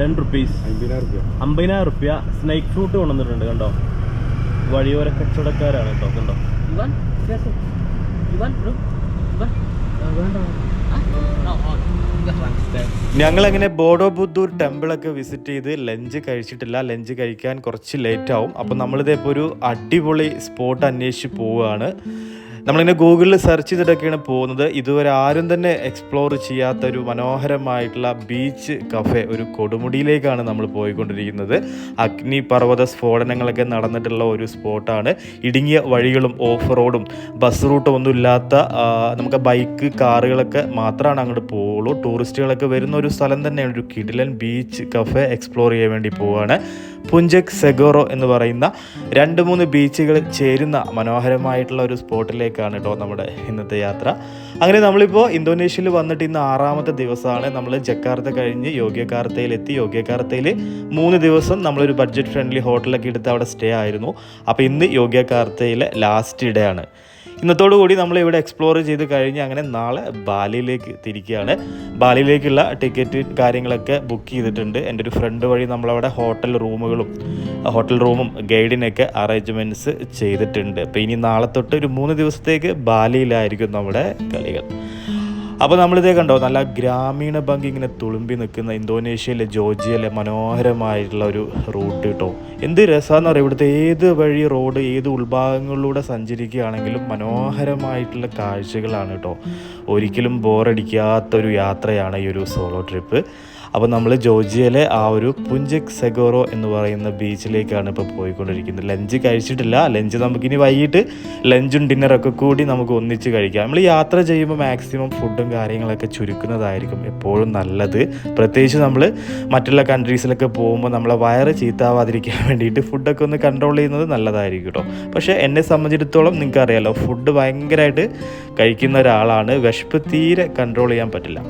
Ten rupees. അമ്പതിനായിരം റുപ്യ. Snake snake fruit കൊണ്ടുവന്നിട്ടുണ്ട് കണ്ടോ? വഴിയോര കച്ചവടക്കാരാണ് കേട്ടോ കണ്ടോ? ഞങ്ങൾ. ഞങ്ങളങ്ങനെ ബോഡോ ബുദ്ധൂർ ടെമ്പിളൊക്കെ വിസിറ്റ് ചെയ്ത് ലഞ്ച് കഴിച്ചിട്ടില്ല. ലഞ്ച് കഴിക്കാൻ കുറച്ച് ലേറ്റ് ആവും. അപ്പം നമ്മളിതേപ്പോൾ ഒരു അടിപൊളി സ്പോട്ട് അന്വേഷിച്ച് പോവുകയാണ് നമ്മളിങ്ങനെ ഗൂഗിളിൽ സെർച്ച് ചെയ്തിട്ടൊക്കെയാണ് പോകുന്നത്. ഇതുവരെ ആരും തന്നെ എക്സ്പ്ലോർ ചെയ്യാത്ത ഒരു മനോഹരമായിട്ടുള്ള ബീച്ച് കഫേ ഒരു കൊടുമുടിയിലേക്കാണ് നമ്മൾ പോയിക്കൊണ്ടിരിക്കുന്നത്. അഗ്നി പർവത സ്ഫോടനങ്ങളൊക്കെ നടന്നിട്ടുള്ള ഒരു സ്പോട്ടാണ് ഇടുങ്ങിയ വഴികളും ഓഫ് റോഡും ബസ് റൂട്ടും ഒന്നും ഇല്ലാത്ത നമുക്ക് ബൈക്ക് കാറുകളൊക്കെ മാത്രമാണ് അങ്ങോട്ട് പോവുള്ളൂ. ടൂറിസ്റ്റുകളൊക്കെ വരുന്ന ഒരു സ്ഥലം തന്നെയാണ് ഒരു കിഡിലൻ ബീച്ച് കഫേ എക്സ്പ്ലോർ ചെയ്യാൻ വേണ്ടി പോവുകയാണ് പുഞ്ചക് സെഗോറോ എന്ന് പറയുന്ന രണ്ട് മൂന്ന് ബീച്ചുകൾ ചേരുന്ന മനോഹരമായിട്ടുള്ള ഒരു സ്പോട്ടിലേക്കാണ് കേട്ടോ നമ്മുടെ ഇന്നത്തെ യാത്ര. അങ്ങനെ നമ്മളിപ്പോൾ ഇന്തോനേഷ്യയിൽ വന്നിട്ട് ഇന്ന് ആറാമത്തെ ദിവസമാണ്. നമ്മൾ ജക്കാർത്ത കഴിഞ്ഞ് യോഗ്യകാർത്തയിലെത്തി. യോഗ്യകാർത്തയിൽ മൂന്ന് ദിവസം നമ്മളൊരു ബഡ്ജറ്റ് ഫ്രണ്ട്ലി ഹോട്ടലൊക്കെ എടുത്ത് അവിടെ സ്റ്റേ ആയിരുന്നു. അപ്പോൾ ഇന്ന് യോഗ്യകാർത്തയിലെ ലാസ്റ്റ് ഡേ ആണ്. ഇന്നത്തോടു കൂടി നമ്മൾ ഇവിടെ എക്സ്പ്ലോർ ചെയ്ത് കഴിഞ്ഞ് അങ്ങനെ നാളെ ബാലിയിലേക്ക് തിരിക്കുകയാണ്. ബാലിയിലേക്കുള്ള ടിക്കറ്റ് കാര്യങ്ങളൊക്കെ ബുക്ക് ചെയ്തിട്ടുണ്ട്. എന്റെ ഒരു ഫ്രണ്ട് വഴി നമ്മളവിടെ ഹോട്ടൽ റൂമുകളും ഹോട്ടൽ റൂമും ഗൈഡിനൊക്കെ അറേഞ്ച്മെന്റ്സ് ചെയ്തിട്ടുണ്ട്. അപ്പോൾ ഇനി നാളെ തൊട്ട് ഒരു മൂന്ന് ദിവസത്തേക്ക് ബാലിയിലായിരിക്കും നമ്മുടെ കളികൾ. അപ്പോൾ നമ്മളിതേ കണ്ടോ നല്ല ഗ്രാമീണ ഭംഗി ഇങ്ങനെ തുളുമ്പി നിൽക്കുന്ന ഇന്തോനേഷ്യയിലെ ജോർജിയയിലെ മനോഹരമായിട്ടുള്ള ഒരു റൂട്ട് കേട്ടോ. എന്ത് രസമെന്ന് പറയുക ഇവിടുത്തെ ഏത് വഴി റോഡ് ഏത് ഉൾഭാഗങ്ങളിലൂടെ സഞ്ചരിക്കുകയാണെങ്കിലും മനോഹരമായിട്ടുള്ള കാഴ്ചകളാണ് കേട്ടോ. ഒരിക്കലും ബോറടിക്കാത്തൊരു യാത്രയാണ് ഈ ഒരു സോളോ ട്രിപ്പ് അപ്പോൾ നമ്മൾ ജോർജിയയിലെ ആ ഒരു പുഞ്ചക് സെഗോറോ എന്ന് പറയുന്ന ബീച്ചിലേക്കാണ് ഇപ്പോൾ പോയിക്കൊണ്ടിരിക്കുന്നത്. ലഞ്ച് കഴിച്ചിട്ടില്ല. ലഞ്ച് നമുക്കിനി വൈകിട്ട് ലഞ്ചും ഡിന്നറൊക്കെ കൂടി നമുക്ക് ഒന്നിച്ച് കഴിക്കാം. നമ്മൾ യാത്ര ചെയ്യുമ്പോൾ മാക്സിമം ഫുഡും കാര്യങ്ങളൊക്കെ ചുരുക്കുന്നതായിരിക്കും എപ്പോഴും നല്ലത്. പ്രത്യേകിച്ച് നമ്മൾ മറ്റുള്ള കൺട്രീസിലൊക്കെ പോകുമ്പോൾ നമ്മളെ വയറ് ചീത്താവാതിരിക്കാൻ വേണ്ടിയിട്ട് ഫുഡൊക്കെ ഒന്ന് കൺട്രോൾ ചെയ്യുന്നത് നല്ലതായിരിക്കും കേട്ടോ. പക്ഷേ എന്നെ സംബന്ധിച്ചിടത്തോളം നിങ്ങൾക്ക് അറിയാലോ ഫുഡ് ഭയങ്കരമായിട്ട് കഴിക്കുന്ന ഒരാളാണ്. വിശപ്പ് തീരെ കൺട്രോൾ ചെയ്യാൻ പറ്റില്ല.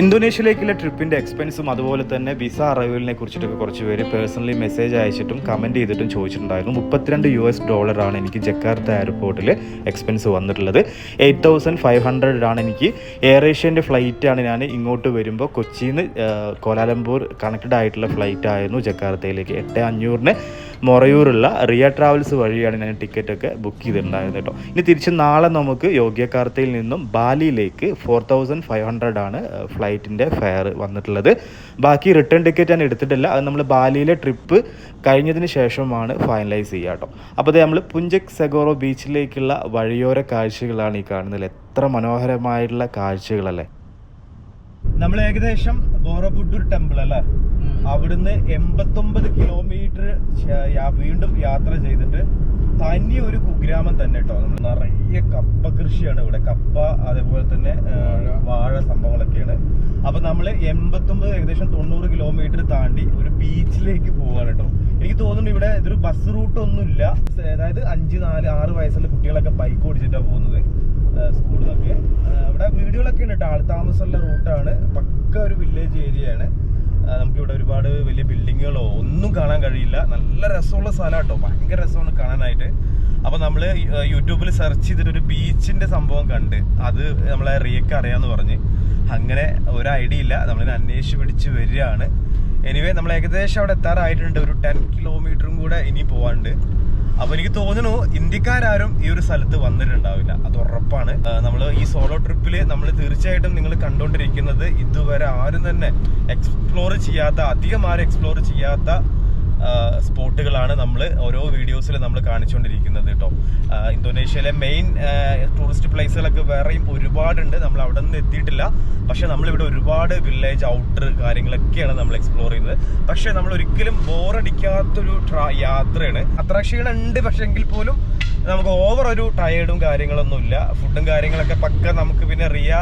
ഇന്തോനേഷ്യയിലേക്കുള്ള ട്രിപ്പിന്റെ എക്സ്പെൻസും അതുപോലെ തന്നെ വിസ അറൈവലിനെ കുറിച്ചിട്ടൊക്കെ കുറച്ച് പേര് പേഴ്സണലി മെസ്സേജ് അയച്ചിട്ടും കമന്റ് ചെയ്തിട്ടും ചോദിച്ചിട്ടുണ്ടായിരുന്നു. മുപ്പത്തിരണ്ട് യു എസ് ഡോളറാണ് എനിക്ക് ജക്കാർത്ത എയർപോർട്ടിൽ എക്സ്പെൻസ് വന്നിട്ടുള്ളത്. എയ്റ്റ് തൗസൻഡ് ഫൈവ് ഹൺഡ്രഡ് ആണ് എനിക്ക് എയർ ഏഷ്യന്റെ ഫ്ലൈറ്റാണ് ഞാൻ ഇങ്ങോട്ട് വരുമ്പോൾ കൊച്ചിയിൽ നിന്ന് കോലാലംപൂർ കണക്റ്റഡ് ആയിട്ടുള്ള ഫ്ലൈറ്റ് ആയിരുന്നു ജക്കാർത്തയിലേക്ക്. എട്ട് അഞ്ഞൂറിന് മൊറയൂറുള്ള റിയ ട്രാവൽസ് വഴിയാണ് ഞാൻ ടിക്കറ്റൊക്കെ ബുക്ക് ചെയ്തിട്ടുണ്ടായിരുന്നത് കേട്ടോ. ഇനി തിരിച്ച് നാളെ നമുക്ക് യോഗ്യകാർത്തയിൽ നിന്നും ബാലിയിലേക്ക് ഫോർ തൗസൻഡ് ഫൈവ് ഹൺഡ്രഡാണ് ഫ്ലൈറ്റിന്റെ ഫെയർ വന്നിട്ടുള്ളത്. ബാക്കി റിട്ടേൺ ടിക്കറ്റ് ഞാൻ എടുത്തിട്ടില്ല. അത് നമ്മൾ ബാലിയിലെ ട്രിപ്പ് കഴിഞ്ഞതിന് ശേഷമാണ് ഫൈനലൈസ് ചെയ്യുക കേട്ടോ. അപ്പോൾ നമ്മൾ പുഞ്ചക് സെഗോറോ ബീച്ചിലേക്കുള്ള വഴിയോര കാഴ്ചകളാണ് ഈ കാണുന്നത്. എത്ര മനോഹരമായിട്ടുള്ള കാഴ്ചകളല്ലേ. നമ്മൾ ഏകദേശം ബോറബുഡൂർ ടെമ്പിൾ അല്ലേ? അവിടുന്ന് എൺപത്തൊമ്പത് കിലോമീറ്റർ വീണ്ടും യാത്ര ചെയ്തിട്ട് തനി ഒരു കുഗ്രാമം തന്നെ കേട്ടോ നമ്മൾ നിറയെ കപ്പ കൃഷിയാണ് ഇവിടെ. കപ്പ അതേപോലെ തന്നെ വാഴ. സംഭവങ്ങളൊക്കെയാണ്. അപ്പൊ നമ്മൾ എൺപത്തൊമ്പത് ഏകദേശം തൊണ്ണൂറ് കിലോമീറ്റർ താണ്ടി ഒരു ബീച്ചിലേക്ക് പോവാണ് കേട്ടോ എനിക്ക് തോന്നുന്നു ഇവിടെ ഇതൊരു ബസ് റൂട്ട് ഒന്നും ഇല്ല അതായത് അഞ്ച് നാല് ആറ് വയസ്സുള്ള കുട്ടികളൊക്കെ ബൈക്ക് ഓടിച്ചിട്ടാണ് പോകുന്നത്. സ്കൂളിൽ നിന്നൊക്കെ ഇവിടെ വീടുകളൊക്കെ ഉണ്ട് കേട്ടോ ആൾ താമസമുള്ള റൂട്ടാണ് പക്ക ഒരു വില്ലേജ് ഏരിയയാണ് നമുക്കിവിടെ ഒരുപാട് വലിയ ബിൽഡിങ്ങുകളോ ഒന്നും കാണാൻ കഴിയില്ല. നല്ല രസമുള്ള സ്ഥലം കേട്ടോ ഭയങ്കര രസമാണ് കാണാനായിട്ട്. അപ്പോൾ നമ്മൾ യൂട്യൂബിൽ സെർച്ച് ചെയ്തിട്ട് ഒരു ബീച്ചിന്റെ സംഭവം കണ്ട്. അത് നമ്മളെ റിയക്ക് അറിയാമെന്ന് പറഞ്ഞ്. അങ്ങനെ ഒരു ഐഡിയ ഇല്ല. നമ്മളിനെ അന്വേഷിച്ച് പിടിച്ച് വരികയാണ്. എനിവേ നമ്മൾ ഏകദേശം അവിടെ എത്താറായിട്ടുണ്ട്. ഒരു ടെൻ കിലോമീറ്ററും കൂടെ ഇനി പോവാണ്ട് അപ്പൊ എനിക്ക് തോന്നുന്നു ഇന്ത്യക്കാരും ഈ ഒരു സ്ഥലത്ത് വന്നിട്ടുണ്ടാവില്ല. അത് ഉറപ്പാണ്. നമ്മൾ ഈ സോളോ ട്രിപ്പിൽ നമ്മൾ തീർച്ചയായിട്ടും നിങ്ങൾ കണ്ടുകൊണ്ടിരിക്കുന്നത് ഇതുവരെ ആരും തന്നെ എക്സ്പ്ലോർ ചെയ്യാത്ത അധികം ആരും എക്സ്പ്ലോർ ചെയ്യാത്ത സ്പോട്ടുകളാണ് നമ്മൾ ഓരോ വീഡിയോസിൽ നമ്മൾ കാണിച്ചുകൊണ്ടിരിക്കുന്നത് കേട്ടോ ഇന്തോനേഷ്യയിലെ മെയിൻ ടൂറിസ്റ്റ് പ്ലേസുകളൊക്കെ വേറെയും ഒരുപാടുണ്ട്. നമ്മൾ അവിടെ നിന്ന് എത്തിയിട്ടില്ല. പക്ഷെ നമ്മളിവിടെ ഒരുപാട് വില്ലേജ് ഔട്ടർ കാര്യങ്ങളൊക്കെയാണ് നമ്മൾ എക്സ്പ്ലോർ ചെയ്യുന്നത്. പക്ഷേ നമ്മൾ ഒരിക്കലും ബോറടിക്കാത്തൊരു യാത്രയാണ് അത്ര ഉണ്ട് പക്ഷെ എങ്കിൽ പോലും നമുക്ക് ഓവർ ഒരു ടയേർഡും കാര്യങ്ങളൊന്നും ഇല്ല. ഫുഡും കാര്യങ്ങളൊക്കെ പക്ക നമുക്ക് പിന്നെ റിയ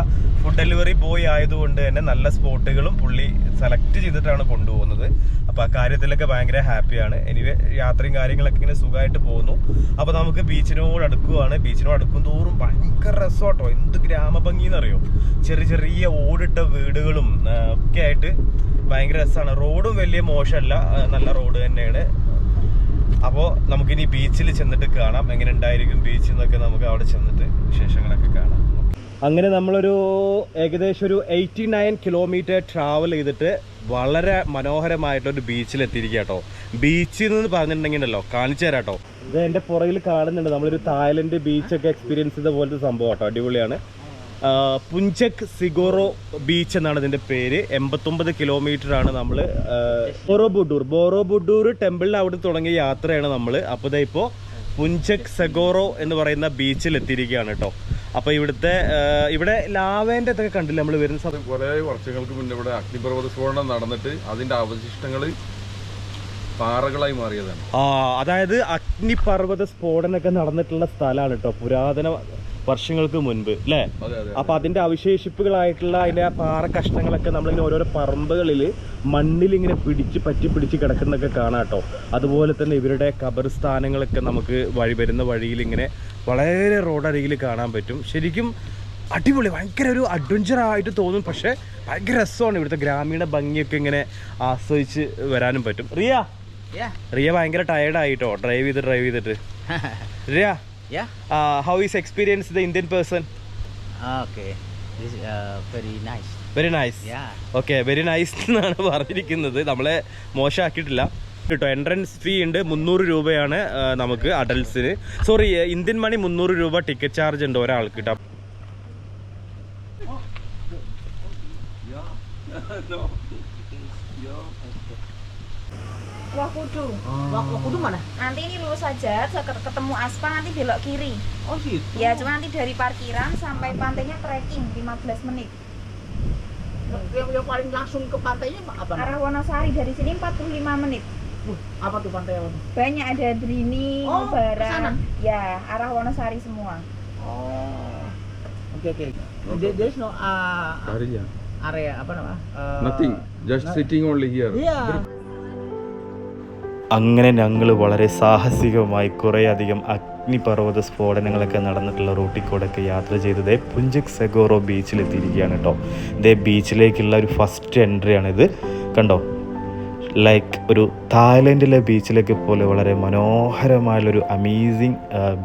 ഫുഡ് ഡെലിവറി ബോയ് ആയതുകൊണ്ട് തന്നെ നല്ല സ്പോട്ടുകളും പുള്ളി സെലക്ട് ചെയ്തിട്ടാണ് കൊണ്ടുപോകുന്നത്. അപ്പൊ ആ കാര്യത്തിലൊക്കെ ഭയങ്കര ഹാപ്പിയാണ്. എനിവേ യാത്രയും കാര്യങ്ങളൊക്കെ ഇങ്ങനെ സുഖമായിട്ട് പോകുന്നു. അപ്പോൾ നമുക്ക് ബീച്ചിനോട് അടുക്കുവാണ്. ബീച്ചിനോട് അടുക്കും തോറും ഭയങ്കര രസമാട്ടോ എന്ത് ഗ്രാമഭംഗി എന്നറിയോ ചെറിയ ചെറിയ ഓടിട്ട വീടുകളും ഒക്കെ ആയിട്ട് ഭയങ്കര രസമാണ്. റോഡും വലിയ മോശമല്ല. നല്ല റോഡ് തന്നെയാണ്. അപ്പോൾ നമുക്കിനി ബീച്ചിൽ ചെന്നിട്ട് കാണാം. എങ്ങനെ ഉണ്ടായിരിക്കും ബീച്ചിൽ നിന്നൊക്കെ നമുക്ക് അവിടെ ചെന്നിട്ട് വിശേഷങ്ങളൊക്കെ കാണാം. അങ്ങനെ നമ്മളൊരു ഏകദേശം ഒരു എയ്റ്റി നയൻ കിലോമീറ്റർ ട്രാവൽ ചെയ്തിട്ട് വളരെ മനോഹരമായിട്ടൊരു ബീച്ചിൽ എത്തിയിരിക്കുക കേട്ടോ ബീച്ചിൽ നിന്ന് ഉണ്ടല്ലോ കാണിച്ചു തരാം കേട്ടോ ഇത് എന്റെ പുറകിൽ കാണുന്നുണ്ട്. നമ്മളൊരു തായ്ലൻഡ് ബീച്ചൊക്കെ എക്സ്പീരിയൻസ് ചെയ്ത പോലത്തെ സംഭവം കേട്ടോ അടിപൊളിയാണ് പുഞ്ചക് സിഗോറോ ബീച്ച് എന്നാണ് ഇതിന്റെ പേര്. എൺപത്തൊമ്പത് ആണ് നമ്മൾ ബോറോബുഡൂർ. ബോറോബുഡൂർ ടെമ്പിളിൽ അവിടെ തുടങ്ങിയ യാത്രയാണ് നമ്മൾ അപ്പോൾ ഇപ്പോൾ പുഞ്ചക് സെഗോറോ എന്ന് പറയുന്ന ബീച്ചിൽ എത്തിയിരിക്കുകയാണ് കേട്ടോ. അപ്പോൾ ഇവിടുത്തെ ഇവിടെ ലാവേന്റെ ഇതൊക്കെ കണ്ടില്ല നമ്മൾ വരുന്ന സമയം? കുറെ വർഷങ്ങൾക്ക് മുന്നേ ഇവിടെ അഗ്നിപർവത സ്ഫോടനം നടന്നിട്ട് അതിന്റെ അവശിഷ്ടങ്ങൾ പാറകളായി മാറിയതാണ്. ആ അതായത് അഗ്നിപർവത സ്ഫോടനമൊക്കെ നടന്നിട്ടുള്ള സ്ഥലമാണ് കേട്ടോ. പുരാതന വർഷങ്ങൾക്ക് മുൻപ് അല്ലേ അപ്പൊ അതിന്റെ അവശേഷിപ്പുകളായിട്ടുള്ള അതിന്റെ ആ പാറ കഷ്ണങ്ങളൊക്കെ നമ്മളിങ്ങനെ ഓരോരോ പറമ്പുകളിൽ മണ്ണിൽ ഇങ്ങനെ പിടിച്ച് പറ്റി പിടിച്ച് കിടക്കുന്നൊക്കെ കാണാട്ടോ അതുപോലെ തന്നെ ഇവരുടെ കബർസ്ഥാനങ്ങളൊക്കെ നമുക്ക് വഴി വരുന്ന വഴിയിൽ ഇങ്ങനെ വളരെ റോഡരികിൽ കാണാൻ പറ്റും. ശരിക്കും അടിപൊളി ഭയങ്കര ഒരു അഡ്വഞ്ചർ ആയിട്ട് തോന്നും. പക്ഷേ ഭയങ്കര രസമാണ് ഇവിടുത്തെ ഗ്രാമീണ ഭംഗിയൊക്കെ ഇങ്ങനെ ആസ്വദിച്ച് വരാനും പറ്റും. റിയ. റിയ. ഭയങ്കര ടയർഡായിട്ടോ ഡ്രൈവ് ചെയ്ത് ഡ്രൈവ് ചെയ്തിട്ട്. Riya? Yeah. Uh, how is experience the Indian person? Okay. This is uh, very nice. Very nice okay very nice എന്നാണ് പറഞ്ഞിരിക്കുന്നത് നമ്മളെ മോശമാക്കിയിട്ടില്ല കേട്ടോ എൻട്രൻസ് ഫീ ഉണ്ട് മുന്നൂറ് രൂപയാണ് നമുക്ക് അഡൽസിന് സോറി ഇന്ത്യൻ മണി മുന്നൂറ് രൂപ ടിക്കറ്റ് ചാർജ് ഉണ്ട് ഒരാൾക്ക് കേട്ടോ Wah Wakudu. Oh. Wakudu mana? Nanti ini lurus saja, ketemu Aspa nanti belok kiri. Oh gitu. Ya, cuma nanti dari parkiran sampai pantainya trekking 15 menit. Yang, yang paling langsung ke pantainya apa? Arah Wonosari dari sini 45 menit. Uh, apa tuh pantai apa? Banyak ada Drini, oh, Barang. Ya, arah Wonosari semua. Oh. Oke okay, oke. Okay. There's no uh, ya? area apa namanya? Uh, Nothing. Just no. sitting only here. Iya. Yeah. അങ്ങനെ ഞങ്ങൾ വളരെ സാഹസികമായി കുറേയധികം അഗ്നിപർവത സ്ഫോടനങ്ങളൊക്കെ നടന്നിട്ടുള്ള റൂട്ടിൽ ഒക്കെ യാത്ര ചെയ്തത് പുഞ്ചക് സെഗോറോ ബീച്ചിലെത്തിയിരിക്കുകയാണ് കേട്ടോ. ഇതേ ബീച്ചിലേക്കുള്ള ഒരു ഫസ്റ്റ് എൻട്രിയാണിത്. കണ്ടോ? ലൈക്ക് ഒരു തായ്ലൻഡിലെ ബീച്ചിലേക്ക് പോലെ വളരെ മനോഹരമായുള്ളൊരു അമേസിങ്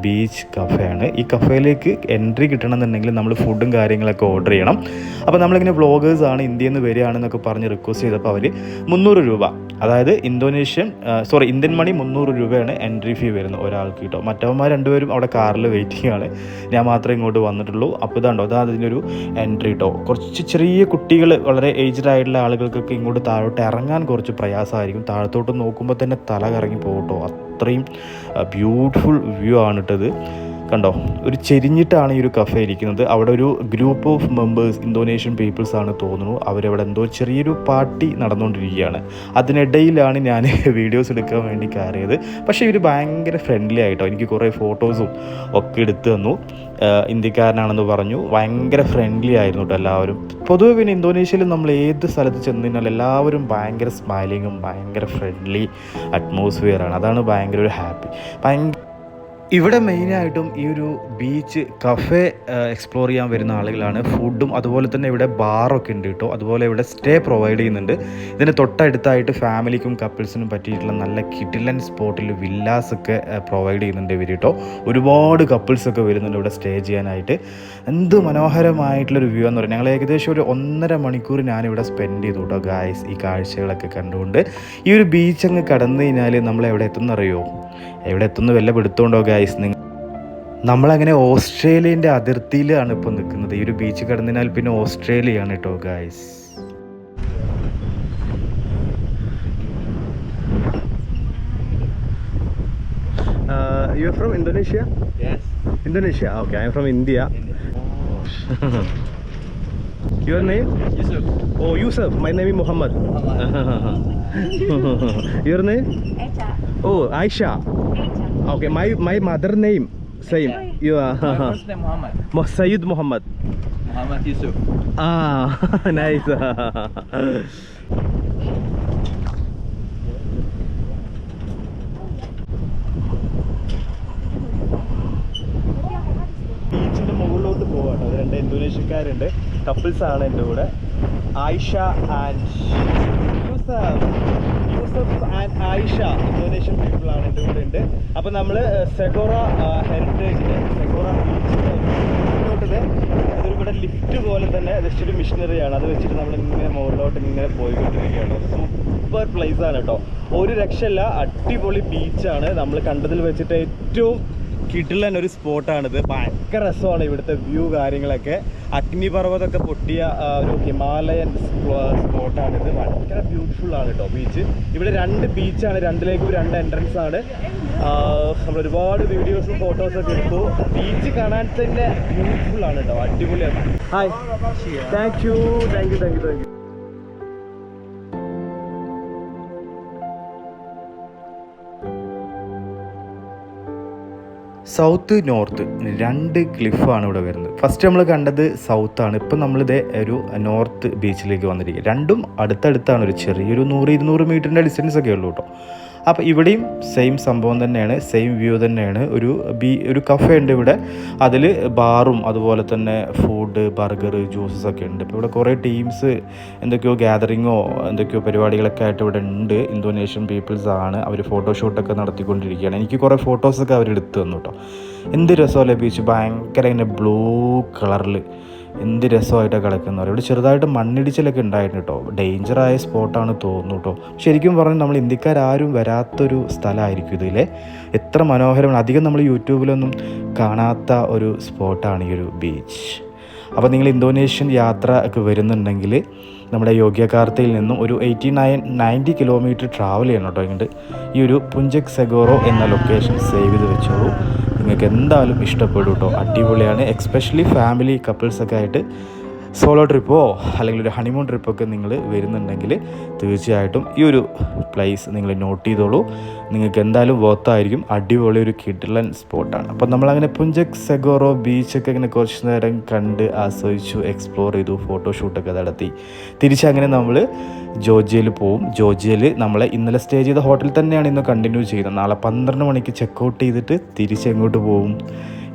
ബീച്ച് കഫേയാണ് ഈ കഫേയിലേക്ക് എൻട്രി കിട്ടണമെന്നുണ്ടെങ്കിൽ നമ്മൾ ഫുഡും കാര്യങ്ങളൊക്കെ ഓർഡർ ചെയ്യണം. അപ്പോൾ നമ്മളിങ്ങനെ വ്ളോഗേഴ്സാണ് ഇന്ത്യയിൽ നിന്ന് വരികയാണെന്നൊക്കെ പറഞ്ഞ് റിക്വസ്റ്റ് ചെയ്തപ്പോൾ അവർ മുന്നൂറ് രൂപ അതായത് ഇന്തോനേഷ്യൻ സോറി ഇന്ത്യൻ മണി മുന്നൂറ് രൂപയാണ് എൻട്രി ഫീ വരുന്നത് ഒരാൾക്ക് കേട്ടോ. മറ്റവന്മാർ രണ്ടുപേരും അവിടെ കാറിൽ വെയിറ്റിംഗ് ഞാൻ മാത്രമേ ഇങ്ങോട്ട് വന്നിട്ടുള്ളൂ. അപ്പോൾ ഇതാണ്ടോ അതാ അതിനൊരു എൻട്രി കേട്ടോ. കുറച്ച് ചെറിയ കുട്ടികൾ വളരെ ഏജ്ഡ് ആയിട്ടുള്ള ആളുകൾക്കൊക്കെ ഇങ്ങോട്ട് താഴോട്ട് ഇറങ്ങാൻ കുറച്ച് പ്രയാസമായിരിക്കും. താഴത്തോട്ട് നോക്കുമ്പോൾ തന്നെ തല കറങ്ങി പോകട്ടോ. അത്രയും ബ്യൂട്ടിഫുൾ വ്യൂ ആണ് ഇട്ടത് കണ്ടോ? ഒരു ചെരിഞ്ഞിട്ടാണ് ഈ ഒരു കഫേ ഇരിക്കുന്നത്. അവിടെ ഒരു group of members Indonesian peoples ആണ് തോന്നുന്നു. അവരവിടെ എന്തോ ചെറിയൊരു പാർട്ടി നടന്നുകൊണ്ടിരിക്കുകയാണ്. അതിനിടയിലാണ് ഞാൻ വീഡിയോസ് എടുക്കാൻ വേണ്ടി കയറിയത്. പക്ഷേ ഇവർ ഭയങ്കര ഫ്രണ്ട്ലി ആയിട്ടോ? എനിക്ക് കുറേ ഫോട്ടോസും ഒക്കെ എടുത്തു തന്നു. ഇന്ത്യക്കാരനാണെന്ന് പറഞ്ഞു. ഭയങ്കര ഫ്രണ്ട്ലി ആയിരുന്നു കേട്ടോ എല്ലാവരും. പൊതുവെ പിന്നെ ഇന്തോനേഷ്യയിൽ നമ്മൾ ഏത് സ്ഥലത്ത് ചെന്ന് കഴിഞ്ഞാൽ എല്ലാവരും ഭയങ്കര സ്മൈലിങ്ങും ഭയങ്കര ഫ്രണ്ട്ലി അറ്റ്മോസ്ഫിയറാണ് അതാണ് ഭയങ്കര ഒരു ഹാപ്പി ഭയങ്കര ഇവിടെ മെയിനായിട്ടും ഈ ഒരു ബീച്ച് കഫേ എക്സ്പ്ലോർ ചെയ്യാൻ വരുന്ന ആളുകളാണ്. ഫുഡും അതുപോലെ തന്നെ ഇവിടെ ബാറൊക്കെ ഉണ്ട് കേട്ടോ. അതുപോലെ ഇവിടെ സ്റ്റേ പ്രൊവൈഡ് ചെയ്യുന്നുണ്ട്. ഇതിന് തൊട്ടടുത്തായിട്ട് ഫാമിലിക്കും കപ്പിൾസിനും പറ്റിയിട്ടുള്ള നല്ല കിഡിലൻ സ്പോട്ടിൽ വില്ലാസ് ഒക്കെ പ്രൊവൈഡ് ചെയ്യുന്നുണ്ട് ഇവർ കേട്ടോ. ഒരുപാട് കപ്പിൾസൊക്കെ വരുന്നുണ്ട് ഇവിടെ സ്റ്റേ ചെയ്യാനായിട്ട്. എന്ത് മനോഹരമായിട്ടുള്ളൊരു വ്യൂ എന്ന് പറയുന്നത് ഞങ്ങൾ ഏകദേശം ഒരു ഒന്നര മണിക്കൂർ ഞാനിവിടെ സ്പെൻഡ് ചെയ്തു കേട്ടോ ഗായ്സ് ഈ കാഴ്ചകളൊക്കെ കണ്ടുകൊണ്ട്. ഈ ഒരു ബീച്ച് അങ്ങ് കടന്നു കഴിഞ്ഞാൽ നമ്മൾ എവിടെ എത്തുന്നറിയോ? എവിടെ എത്തുന്നു വല്ല പിടുത്തോണ്ടോ ഗായ്സ് നിങ്ങൾ നമ്മളങ്ങനെ ഓസ്ട്രേലിയന്റെ അതിർത്തിയിലാണ് ഇപ്പോൾ നിൽക്കുന്നത്. ഈ ഒരു ബീച്ച് കടന്നതിനാൽ പിന്നെ ഓസ്ട്രേലിയയാണ് കേട്ടോ guys you are from Indonesia. Indonesia okay I am from India your name Yusuf. Oh Yusuf my name Muhammad your name Eca. Oh Aisha Eca. Okay my my mother name same you My first name Muhammad. Sayyid Muhammad Muhammad. Yusuf. ആ nice ബീച്ചിന്റെ മുകളിലോട്ട് പോവാട്ടോ. രണ്ട് ഇന്തോനേഷ്യക്കാരുണ്ട് couples ആണ് എന്റെ കൂടെ. Aisha and Yusuf. Yusuf and Aisha Indonesian people ആണ് എന്റെ കൂടെ ഉണ്ട്. അപ്പോൾ നമ്മൾ സെഗോറ ഹെറിറ്റേജിന്റെ സെഗോറ ഇത് അതൊരു ഇവിടെ ലിഫ്റ്റ് പോലെ തന്നെ ജസ്റ്റ് ഒരു മിഷനറിയാണ് അത് വെച്ചിട്ട് നമ്മൾ ഇങ്ങനെ മുകളിലോട്ട് ഇങ്ങനെ പോയിക്കൊണ്ടിരിക്കുകയാണ്. സൂപ്പർ പ്ലേസ് ആണ് കേട്ടോ. ഒരു രക്ഷയില്ല അടിപൊളി ബീച്ചാണ് നമ്മൾ കണ്ടതിൽ വെച്ചിട്ട് ഏറ്റവും കിടിലൻ ഒരു സ്പോട്ടാണിത്. ഭയങ്കര രസമാണ് ഇവിടുത്തെ വ്യൂ കാര്യങ്ങളൊക്കെ. അഗ്നിപർവതമൊക്കെ പൊട്ടിയ ഒരു ഹിമാലയൻ സ്പോട്ടാണിത്. ഭയങ്കര ബ്യൂട്ടിഫുൾ ആണ് കേട്ടോ ബീച്ച് ഇവിടെ രണ്ട് ബീച്ചാണ് രണ്ടിലേക്കും രണ്ട് എൻട്രൻസ് ആണ്. നമ്മൾ ഒരുപാട് വീഡിയോസും ഫോട്ടോസൊക്കെ എടുത്തു. ബീച്ച് കാണാൻ തന്നെ ബ്യൂട്ടിഫുൾ ആണ് കേട്ടോ അടിപൊളിയാണ്. Hi thank you thank you thank you thank you south north രണ്ട് ക്ലിഫാണ് ഇവിടെ വരുന്നത്. ഫസ്റ്റ് നമ്മൾ കണ്ടത് സൗത്താണ് ഇപ്പം നമ്മളിതേ ഒരു നോർത്ത് ബീച്ചിലേക്ക് വന്നിരിക്കുക രണ്ടും അടുത്തടുത്താണ് ഒരു ചെറിയൊരു നൂറ് ഇരുന്നൂറ് മീറ്ററിന്റെ ഡിസ്റ്റൻസ് ഒക്കെ ഉള്ളൂ കേട്ടോ അപ്പോൾ ഇവിടെയും സെയിം സംഭവം തന്നെയാണ് സെയിം വ്യൂ തന്നെയാണ്. ഒരു ബി ഒരു കഫേ ഉണ്ട് ഇവിടെ. അതിൽ ബാറും അതുപോലെ തന്നെ ഫുഡ് ബർഗർ ജ്യൂസസ് ഒക്കെ ഉണ്ട്. ഇപ്പോൾ ഇവിടെ കുറേ ടീംസ് എന്തൊക്കെയോ ഗ്യാതറിങ്ങോ എന്തൊക്കെയോ പരിപാടികളൊക്കെ ആയിട്ട് ഇവിടെ ഉണ്ട്. ഇന്തോനേഷ്യൻ പീപ്പിൾസ് ആണ് അവർ ഫോട്ടോഷൂട്ടൊക്കെ നടത്തിക്കൊണ്ടിരിക്കുകയാണ്. എനിക്ക് കുറേ ഫോട്ടോസൊക്കെ അവർ എടുത്തു തന്നു കേട്ടോ എന്ത് രസമല്ലേ ബീച്ച് ഭയങ്കര ഇങ്ങനെ ബ്ലൂ കളറിൽ എന്ത് രസമായിട്ടാണ് കിടക്കുന്നത് ഇവിടെ ചെറുതായിട്ട് മണ്ണിടിച്ചിലൊക്കെ ഉണ്ടായിരുന്നു കേട്ടോ. ഡേഞ്ചറായ സ്പോട്ടാണ് തോന്നുന്നു കേട്ടോ. ശരിക്കും പറഞ്ഞാൽ നമ്മൾ ഇന്ത്യക്കാരും വരാത്തൊരു സ്ഥലമായിരിക്കും ഇതിലെ. എത്ര മനോഹരമാണ്. അധികം നമ്മൾ യൂട്യൂബിലൊന്നും കാണാത്ത ഒരു സ്പോട്ടാണ് ഈ ഒരു ബീച്ച്. അപ്പോൾ നിങ്ങൾ ഇന്തോനേഷ്യൻ യാത്ര ഒക്കെ വരുന്നുണ്ടെങ്കിൽ നമ്മുടെ യോഗ്യകാർത്തയിൽ നിന്നും ഒരു eighty nine ninety kilometre travel ചെയ്യണം കേട്ടോ. ഇങ്ങോട്ട് ഈ ഒരു പുഞ്ചക് സെഗോറോ എന്ന ലൊക്കേഷൻ സേവ് ചെയ്ത് വെച്ചോളൂ. നിങ്ങൾക്ക് എന്തായാലും ഇഷ്ടപ്പെടും കേട്ടോ അടിപൊളിയാണ്. എക്സ്പെഷ്യലി ഫാമിലി കപ്പിൾസൊക്കെ ആയിട്ട് സോളോ ട്രിപ്പോ അല്ലെങ്കിൽ ഒരു ഹണിമൂൺ ട്രിപ്പൊക്കെ നിങ്ങൾ വരുന്നുണ്ടെങ്കിൽ തീർച്ചയായിട്ടും ഈ ഒരു പ്ലേസ് നിങ്ങൾ നോട്ട് ചെയ്തോളൂ. നിങ്ങൾക്ക് എന്തായാലും വർത്തായിരിക്കും അടിപൊളി ഒരു കിഡ്ലൻ സ്പോട്ടാണ് അപ്പോൾ നമ്മളങ്ങനെ പുഞ്ചക് സെഗോറോ ബീച്ചൊക്കെ ഇങ്ങനെ കുറച്ച് നേരം കണ്ട് ആസ്വദിച്ചു എക്സ്പ്ലോർ ചെയ്തു ഫോട്ടോഷൂട്ടൊക്കെ നടത്തി. തിരിച്ചങ്ങനെ നമ്മൾ ജോർജിയയിൽ പോവും. ജോർജിയയിൽ നമ്മളെ ഇന്നലെ സ്റ്റേ ചെയ്ത ഹോട്ടലിൽ തന്നെയാണ് ഇന്ന് കണ്ടിന്യൂ ചെയ്യുന്നത്. നാളെ പന്ത്രണ്ട് മണിക്ക് ചെക്കൗട്ട് ചെയ്തിട്ട് തിരിച്ച് എങ്ങോട്ട് പോവും?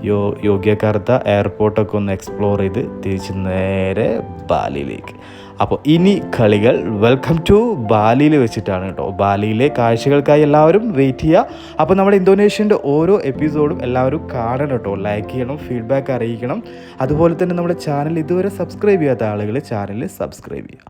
യോ യോഗ്യക്കാർത്ത എയർപോർട്ടൊക്കെ ഒന്ന് എക്സ്പ്ലോർ ചെയ്ത് തിരിച്ച് നേരെ ബാലിയിലേക്ക്. അപ്പോൾ ഇനി കളികൾ വെൽക്കം ടു ബാലിയിൽ വെച്ചിട്ടാണ് കേട്ടോ. ബാലിയിലെ കാഴ്ചകൾക്കായി എല്ലാവരും വെയിറ്റ് ചെയ്യുക. അപ്പോൾ നമ്മുടെ ഇന്തോനേഷ്യന്റെ ഓരോ എപ്പിസോഡും എല്ലാവരും കാണണം കേട്ടോ. ലൈക്ക് ചെയ്യണം ഫീഡ്ബാക്ക് അറിയിക്കണം. അതുപോലെ തന്നെ നമ്മുടെ ചാനൽ ഇതുവരെ സബ്സ്ക്രൈബ് ചെയ്യാത്ത ആളുകൾ ചാനൽ സബ്സ്ക്രൈബ് ചെയ്യുക.